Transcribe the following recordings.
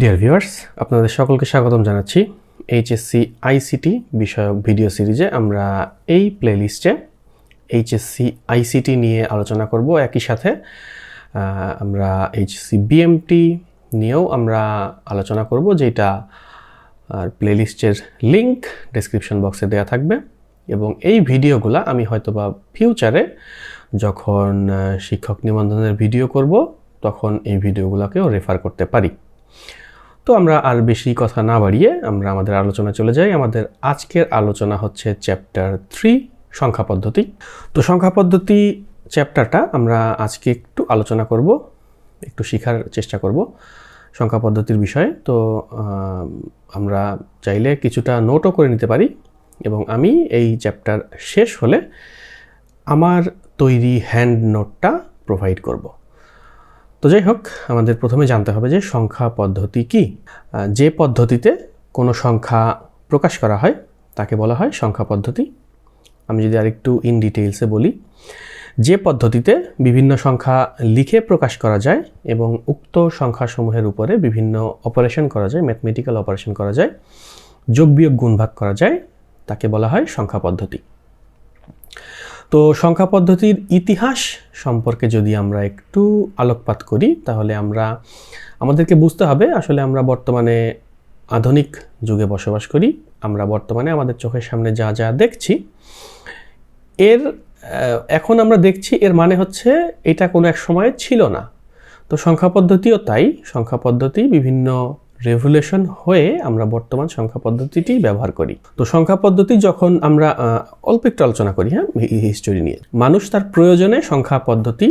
Dear viewers আপনাদের সকলকে স্বাগতম জানাচ্ছি এইচএসসি আইসিটি বিষয়ক ভিডিও সিরিজে আমরা এই প্লেলিস্টে এইচএসসি আইসিটি নিয়ে আলোচনা করব। একই সাথে আমরা এইচএসসি বিএমটি নিয়েও আমরা আলোচনা করব, যেটা, আর প্লেলিস্টের লিংক ডেসক্রিপশন বক্সে দেওয়া থাকবে। এবং এই ভিডিওগুলো আমি হয়তোবা ফিউচারে যখন শিক্ষক নিবন্ধনের ভিডিও করব, তখন এই ভিডিওগুলোকেও রেফার করতে পারি। তো আমরা আর বেশি কথা না বাড়িয়ে আমরা আমাদের আলোচনা চলে যাই। আমাদের আজকের আলোচনা হচ্ছে চ্যাপ্টার থ্রি, সংখ্যা পদ্ধতি। তো সংখ্যা পদ্ধতি চ্যাপ্টারটা আমরা আজকে একটু আলোচনা করব, একটু শেখার চেষ্টা করব সংখ্যা পদ্ধতির বিষয়ে। তো আমরা চাইলে কিছুটা নোটও করে নিতে পারি এবং আমি এই চ্যাপ্টার শেষ হলে আমার তৈরি হ্যান্ড নোটটা প্রোভাইড করব। তো যাই হোক, আমাদের প্রথমে জানতে হবে যে সংখ্যা পদ্ধতি কি। যে পদ্ধতিতে কোনো সংখ্যা প্রকাশ করা হয়, তাকে বলা হয় সংখ্যা পদ্ধতি। আমি যদি আরেকটু ইন ডিটেইলসে বলি, যে পদ্ধতিতে বিভিন্ন সংখ্যা লিখে প্রকাশ করা যায় এবং উক্ত সংখ্যাসমূহের উপরে বিভিন্ন অপারেশন করা যায় ম্যাথমেটিক্যাল অপারেশন করা যায়, যোগ বিয়োগ গুণ ভাগ করা যায়, তাকে বলা হয় সংখ্যা পদ্ধতি। তো সংখ্যা পদ্ধতির ইতিহাস সম্পর্কে যদি আমরা একটু আলোকপাত করি, তাহলে আমরা, আমাদেরকে বুঝতে হবে আসলে আমরা বর্তমানে আধুনিক যুগে বসবাস করি, আমরা বর্তমানে আমাদের চোখের সামনে যা যা দেখছি, এর এখন আমরা দেখছি এর মানে হচ্ছে এটা কোনো এক সময় ছিল না। তো সংখ্যা পদ্ধতিও তাই, সংখ্যা পদ্ধতি বিভিন্ন রেভুলেশন হয়ে আমরা বর্তমান সংখ্যা পদ্ধতিটি ব্যবহার করি। তো সংখ্যা পদ্ধতি যখন আমরা অল্প একটু আলোচনা করি হ্যাঁ হিস্টোরি নিয়ে। মানুষ তার প্রয়োজনে সংখ্যা পদ্ধতি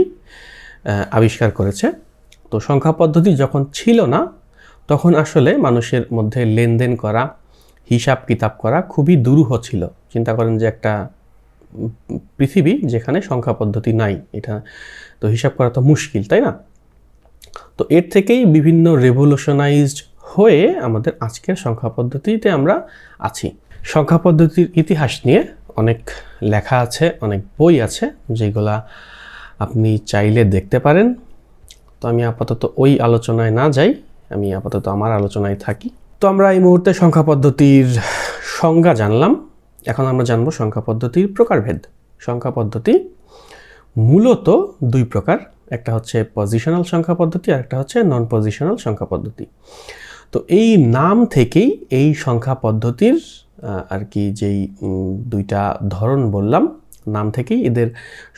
আবিষ্কার করেছে। তো সংখ্যা পদ্ধতি যখন ছিল না, তখন আসলে মানুষের মধ্যে লেনদেন করা, হিসাব কিতাব করা খুবই দুরূহ ছিল। চিন্তা করেন যে একটা পৃথিবী যেখানে সংখ্যা পদ্ধতি নাই, এটা তো হিসাব করা তো মুশকিল, তাই না? তো এর থেকেই বিভিন্ন রেভলিউশনাইজড হয়ে আমাদের আজকের সংখ্যা পদ্ধতিতে আমরা আছি। সংখ্যা পদ্ধতির ইতিহাস নিয়ে অনেক লেখা আছে, অনেক বই আছে, যেগুলা আপনি চাইলে দেখতে পারেন। তো আমি আপাতত ওই আলোচনায় না যাই, আমি আপাতত আমার আলোচনায় থাকি। তো আমরা এই মুহূর্তে সংখ্যা পদ্ধতির সংজ্ঞা জানলাম। এখন আমরা জানব সংখ্যা পদ্ধতির প্রকারভেদ। সংখ্যা পদ্ধতি মূলত দুই প্রকার, একটা হচ্ছে পজিশনাল সংখ্যা পদ্ধতি আর একটা হচ্ছে নন পজিশনাল সংখ্যা পদ্ধতি। তো এই নাম থেকেই এই সংখ্যা পদ্ধতির আর কি যেই দুইটা ধরন বললাম, নাম থেকেই এদের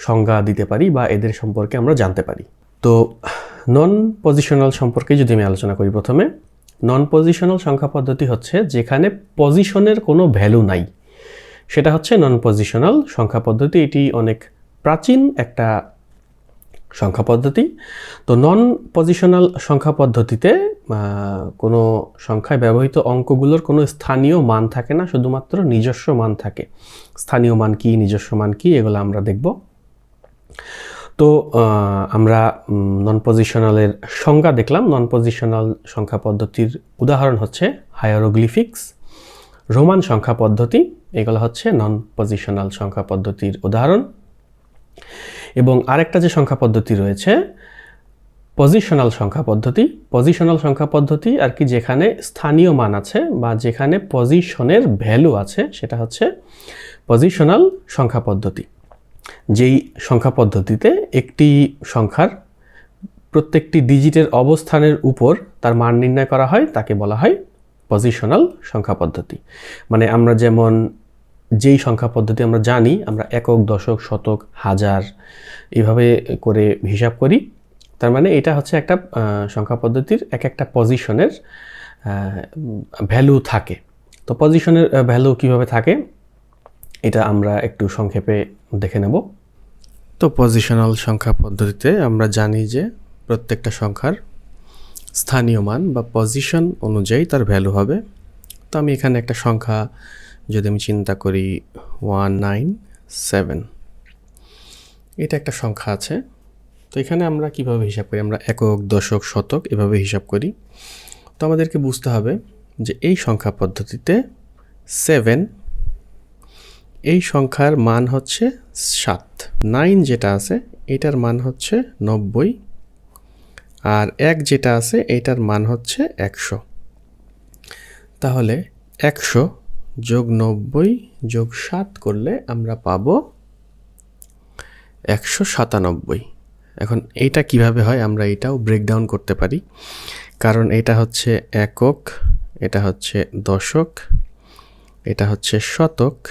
সংজ্ঞা দিতে পারি বা এদের সম্পর্কে আমরা জানতে পারি। তো নন পজিশনাল সম্পর্কে যদি আমি আলোচনা করি প্রথমে নন পজিশনাল সংখ্যা পদ্ধতি হচ্ছে যেখানে পজিশনের কোনো ভ্যালু নাই। সেটা হচ্ছে নন পজিশনাল সংখ্যা পদ্ধতি। এটি অনেক প্রাচীন একটা সংখ্যা পদ্ধতি। তো নন পজিশনাল সংখ্যা পদ্ধতিতে কোনো সংখ্যায় ব্যবহৃত অঙ্কগুলোর কোনো স্থানীয় মান থাকে না, শুধুমাত্র নিজস্ব মান থাকে। স্থানীয় মান কি, নিজস্ব মান কি, এগুলো আমরা দেখব। তো আমরা নন পজিশনালের সংজ্ঞা দেখলাম। নন পজিশনাল সংখ্যা পদ্ধতির উদাহরণ হচ্ছে হায়ারোগ্লিফিক্স রোমান সংখ্যা পদ্ধতি, এগুলো হচ্ছে নন পজিশনাল সংখ্যা পদ্ধতির উদাহরণ। এবং আরেকটা যে সংখ্যা পদ্ধতি রয়েছে পজিশনাল সংখ্যা পদ্ধতি পজিশনাল সংখ্যা পদ্ধতি আর কি যেখানে স্থানীয় মান আছে বা যেখানে পজিশনের ভ্যালু আছে, সেটা হচ্ছে পজিশনাল সংখ্যা পদ্ধতি। যেই সংখ্যা পদ্ধতিতে একটি সংখ্যার প্রত্যেকটি ডিজিটের অবস্থানের উপর তার মান নির্ণয় করা হয়, তাকে বলা হয় পজিশনাল সংখ্যা পদ্ধতি। মানে আমরা যেমন যেই সংখ্যা পদ্ধতি আমরা জানি, আমরা একক, দশক, শতক, হাজার এভাবে করে হিসাব করি। তার মানে এটা হচ্ছে একটা সংখ্যা পদ্ধতির এক একটা পজিশনের ভ্যালু থাকে। তো পজিশনের ভ্যালু কীভাবে থাকে, এটা আমরা একটু সংক্ষেপে দেখে নেব। তো পজিশনাল সংখ্যা পদ্ধতিতে আমরা জানি যে প্রত্যেকটা সংখ্যার স্থানীয় মান বা পজিশন অনুযায়ী তার ভ্যালু হবে। তো আমি এখানে একটা সংখ্যা যদি আমি চিন্তা করি ওয়ান নাইন সেভেন, এটা একটা সংখ্যা আছে। তো এখানে আমরা কীভাবে হিসাব করি? আমরা একক, দশক, শতক এভাবে হিসাব করি। তো আমাদেরকে বুঝতে হবে যে এই সংখ্যা পদ্ধতিতে সেভেন, এই সংখ্যার মান হচ্ছে সাত। নাইন যেটা আছে, এটার মান হচ্ছে নব্বই, আর এক যেটা আছে এইটার মান হচ্ছে একশো। তাহলে একশো যোগ নব্বই যোগ সাত করলে আমরা পাবো একশো সাতানব্বই। এখন এইটা কীভাবে হয় আমরা এটাও ব্রেকডাউন করতে পারি। কারণ এটা হচ্ছে একক, এটা হচ্ছে দশক, এটা হচ্ছে শতক।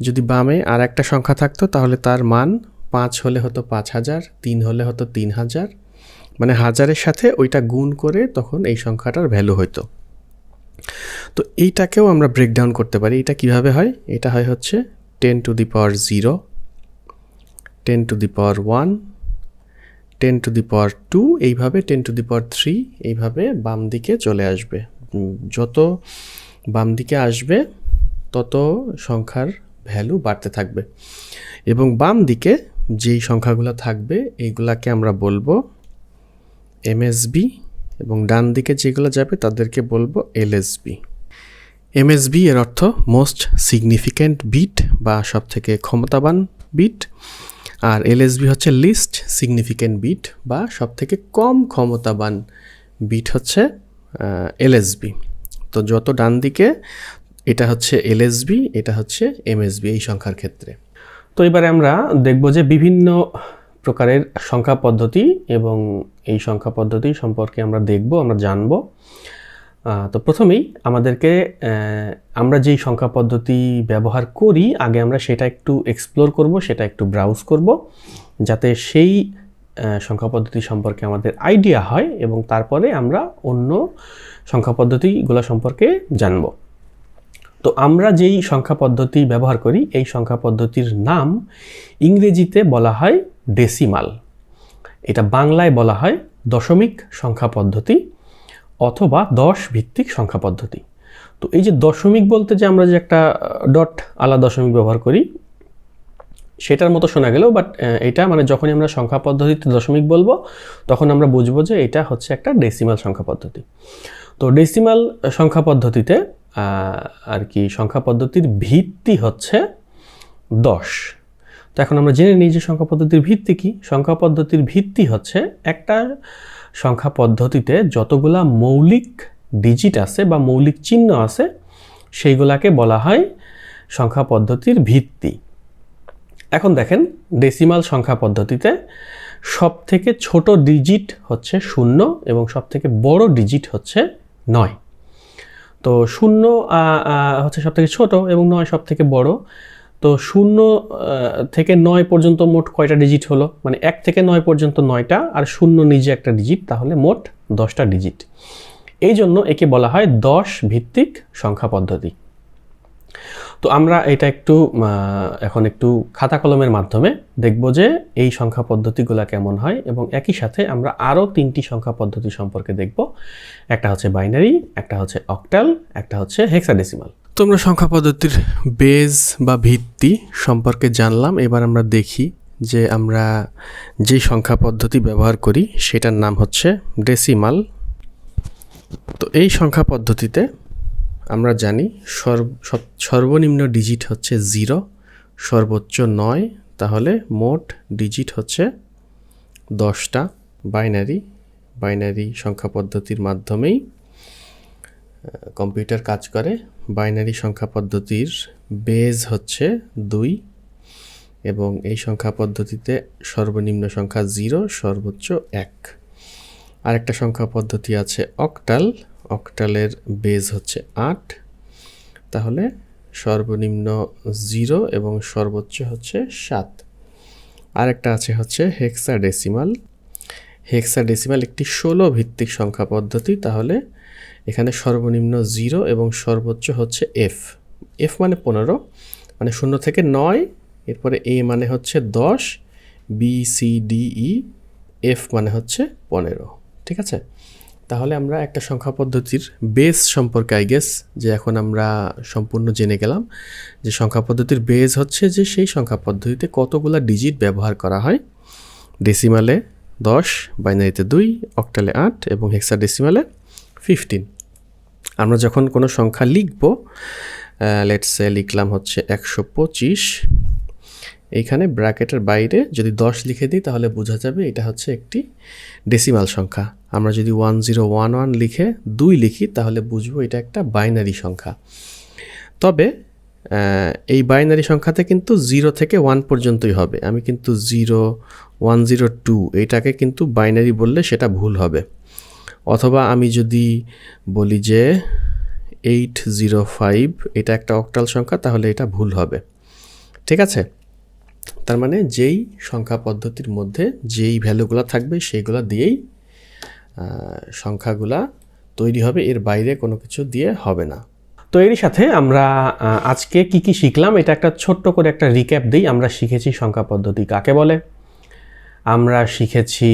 যদি বামে আর একটা সংখ্যা থাকতো তাহলে তার মান পাঁচ হলে হতো পাঁচ হাজার, তিন হলে হতো তিন হাজার। মানে হাজারের সাথে ওইটা গুণ করে তখন এই সংখ্যাটার ভ্যালু হতো তো এইটাকেও আমরা ব্রেকডাউন করতে পারি। এটা কীভাবে হয়? এটা হয় হচ্ছে ten to the power zero ten to the power one ten to the power two এইভাবে ten to the power three এইভাবে বাম দিকে চলে আসবে। যত বাম দিকে আসবে, তত সংখ্যার ভ্যালু বাড়তে থাকবে। এবং বাম দিকে যেই সংখ্যাগুলো থাকবে এইগুলাকে আমরা বলব এমএসবি এবং ডান দিকে যেগুলো যাবে তাদেরকে বলব এলএসবি। এমএসবি এর অর্থ মোস্ট সিগনিফিক্যান্ট বিট বা সব থেকে ক্ষমতাবান বিট আর এলএসবি হচ্ছে লিস্ট সিগনিফিক্যান্ট বিট বা সব থেকে কম ক্ষমতাবান বিট হচ্ছে এলএসবি। তো যত ডান দিকে, এটা হচ্ছে এলএসবি, এটা হচ্ছে এমএসবি এই সংখ্যার ক্ষেত্রে। তো এবারে আমরা দেখব যে বিভিন্ন প্রকারের সংখ্যা পদ্ধতি এবং এই সংখ্যা পদ্ধতি সম্পর্কে আমরা দেখব, আমরা জানব। তো প্রথমেই আমাদেরকে আমরা যেই সংখ্যা পদ্ধতি ব্যবহার করি, আগে আমরা সেটা একটু এক্সপ্লোর করব, সেটা একটু ব্রাউজ করব, যাতে সেই সংখ্যা পদ্ধতি সম্পর্কে আমাদের আইডিয়া হয় এবং তারপরে আমরা অন্য সংখ্যা পদ্ধতিগুলো সম্পর্কে জানব। তো আমরা যেই সংখ্যা পদ্ধতি ব্যবহার করি, এই সংখ্যা পদ্ধতির নাম ইংরেজিতে বলা হয় ডেসিমাল এটা বাংলায় বলা হয় দশমিক সংখ্যা পদ্ধতি অথবা দশ ভিত্তিক সংখ্যা পদ্ধতি। তো এই যে দশমিক বলতে যে আমরা যে একটা ডট আলা দশমিক ব্যবহার করি, সেটার মতো শোনা গেলেও বাট এটা মানে যখনই আমরা সংখ্যা পদ্ধতিতে দশমিক বলব, তখন আমরা বুঝব যে এটা হচ্ছে একটা ডেসিমাল সংখ্যা পদ্ধতি। তো ডেসিমাল সংখ্যা পদ্ধতিতে আর কি সংখ্যা পদ্ধতির ভিত্তি হচ্ছে দশ। তো এখন আমরা জেনে নিই যে সংখ্যা পদ্ধতির ভিত্তি কি। সংখ্যা পদ্ধতির ভিত্তি হচ্ছে একটা সংখ্যা পদ্ধতিতে যতগুলা মৌলিক ডিজিট আছে বা মৌলিক চিহ্ন আছে, সেইগুলাকে বলা হয় সংখ্যা পদ্ধতির ভিত্তি। এখন দেখেন ডেসিমাল সংখ্যা পদ্ধতিতে সব থেকে ছোট ডিজিট হচ্ছে শূন্য এবং সব থেকে বড় ডিজিট হচ্ছে নয়। তো শূন্য হচ্ছে সব থেকে ছোট এবং নয় সব থেকে বড়। তো শূন্য থেকে নয় পর্যন্ত মোট কয়টা ডিজিট হলো? মানে এক থেকে নয় পর্যন্ত নয়টা আর শূন্য নিজে একটা ডিজিট তাহলে মোট দশটা ডিজিট এই জন্য একে বলা হয় দশ ভিত্তিক সংখ্যা পদ্ধতি। তো আমরা এটা একটু এখন একটু খাতা কলমের মাধ্যমে দেখব যে এই সংখ্যা পদ্ধতিগুলো কেমন হয় এবং একই সাথে আমরা আরও তিনটি সংখ্যা পদ্ধতি সম্পর্কে দেখব। একটা হচ্ছে বাইনারি, একটা হচ্ছে অক্টাল, একটা হচ্ছে হেক্সাডেসিমাল তো আমরা সংখ্যা পদ্ধতির বেজ বা ভিত্তি সম্পর্কে জানলাম। এবার আমরা দেখি যে আমরা যে সংখ্যা পদ্ধতি ব্যবহার করি, সেটার নাম হচ্ছে ডেসিমাল তো এই সংখ্যা পদ্ধতিতে আমরা জানি সর্বনিম্ন ডিজিট হচ্ছে জিরো সর্বোচ্চ নয়, তাহলে মোট ডিজিট হচ্ছে দশটা বাইনারি বাইনারি সংখ্যা পদ্ধতির মাধ্যমেই কম্পিউটার কাজ করে। বাইনারি সংখ্যা পদ্ধতির বেজ হচ্ছে দুই এবং এই সংখ্যা পদ্ধতিতে সর্বনিম্ন সংখ্যা জিরো, সর্বোচ্চ এক। আরেকটা সংখ্যা পদ্ধতি আছে অকটাল। অকটালের বেজ হচ্ছে আট। তাহলে সর্বনিম্ন জিরো এবং সর্বোচ্চ হচ্ছে সাত। আরেকটা আছে হচ্ছে হেক্সাডেসিমাল হেক্সাডেসিমাল একটি ষোলো ভিত্তিক সংখ্যা পদ্ধতি, তাহলে এখানে সর্বনিম্ন জিরো এবং সর্বোচ্চ হচ্ছে এফ এফ মানে পনেরো মানে শূন্য থেকে নয়, এরপরে এ মানে হচ্ছে দশ B C D E F মানে হচ্ছে পনেরো, ঠিক আছে? তাহলে আমরা একটা সংখ্যা পদ্ধতির বেস সম্পর্কে আই গেস যে এখন আমরা সম্পূর্ণ জেনে গেলাম, যে সংখ্যা পদ্ধতির বেস হচ্ছে যে সেই সংখ্যা পদ্ধতিতে কতগুলো ডিজিট ব্যবহার করা হয় ডেসিমালে দশ বাইনারিতে দুই, অক্টালে আট এবং হেক্সা ডেসিমালে ফিফটিন আমরা যখন কোনো সংখ্যা লিখব লেটসে লিখলাম হচ্ছে একশো পঁচিশ, এইখানে ব্র্যাকেটের বাইরে যদি দশ লিখে দিই, তাহলে বোঝা যাবে এটা হচ্ছে একটি ডেসিমাল সংখ্যা। আমরা যদি ওয়ান জিরো ওয়ান ওয়ান লিখে দুই লিখি, তাহলে বুঝব এটা একটা বাইনারি সংখ্যা। তবে এই বাইনারি সংখ্যাতে কিন্তু জিরো থেকে ওয়ান পর্যন্তই হবে। আমি কিন্তু জিরো ওয়ান জিরো টু এইটাকে কিন্তু বাইনারি বললে সেটা ভুল হবে। অথবা আমি যদি বলি যে এইট জিরো ফাইভ এটা একটা অক্টাল সংখ্যা, তাহলে এটা ভুল হবে। ঠিক আছে? তার মানে যেই সংখ্যা পদ্ধতির মধ্যে যেই ভ্যালুগুলো থাকবে সেইগুলো দিয়েই সংখ্যাগুলা তৈরি হবে। এর বাইরে কোনো কিছু দিয়ে হবে না। তো এরই সাথে আমরা আজকে কি কি শিখলাম এটা একটা ছোট্ট করে একটা রিক্যাপ দিই। আমরা শিখেছি সংখ্যা পদ্ধতি কাকে বলে? আমরা শিখেছি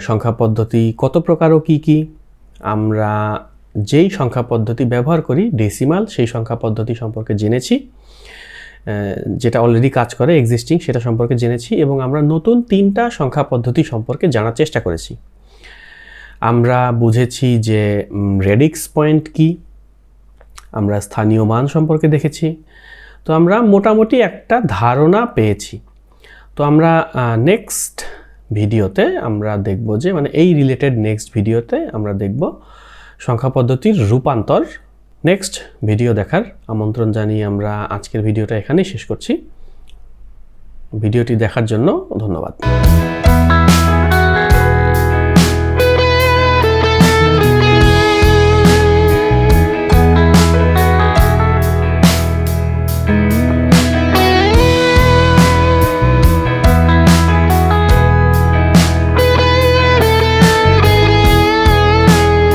সংখ্যা পদ্ধতি কত প্রকার ও কী কী? আমরা যেই সংখ্যা পদ্ধতি ব্যবহার করি ডেসিমাল সেই সংখ্যা পদ্ধতি সম্পর্কে জেনেছি যেটা অলরেডি কাজ করে এক্সিস্টিং সেটা সম্পর্কে জেনেছি এবং আমরা নতুন তিনটা সংখ্যা পদ্ধতি সম্পর্কে জানার চেষ্টা করেছি। আমরা বুঝেছি যে রেডিক্স পয়েন্ট কি? আমরা স্থানীয় মান সম্পর্কে দেখেছি। তো আমরা মোটামুটি একটা ধারণা পেয়েছি। তো আমরা নেক্সট ভিডিওতে আমরা দেখব যে মানে এই রিলেটেড নেক্সট ভিডিওতে আমরা দেখব সংখ্যা পদ্ধতির রূপান্তর। নেক্সট ভিডিও দেখার আমন্ত্রণ জানিয়ে আমরা আজকের ভিডিওটা এখানেই শেষ করছি। ভিডিওটি দেখার জন্য ধন্যবাদ।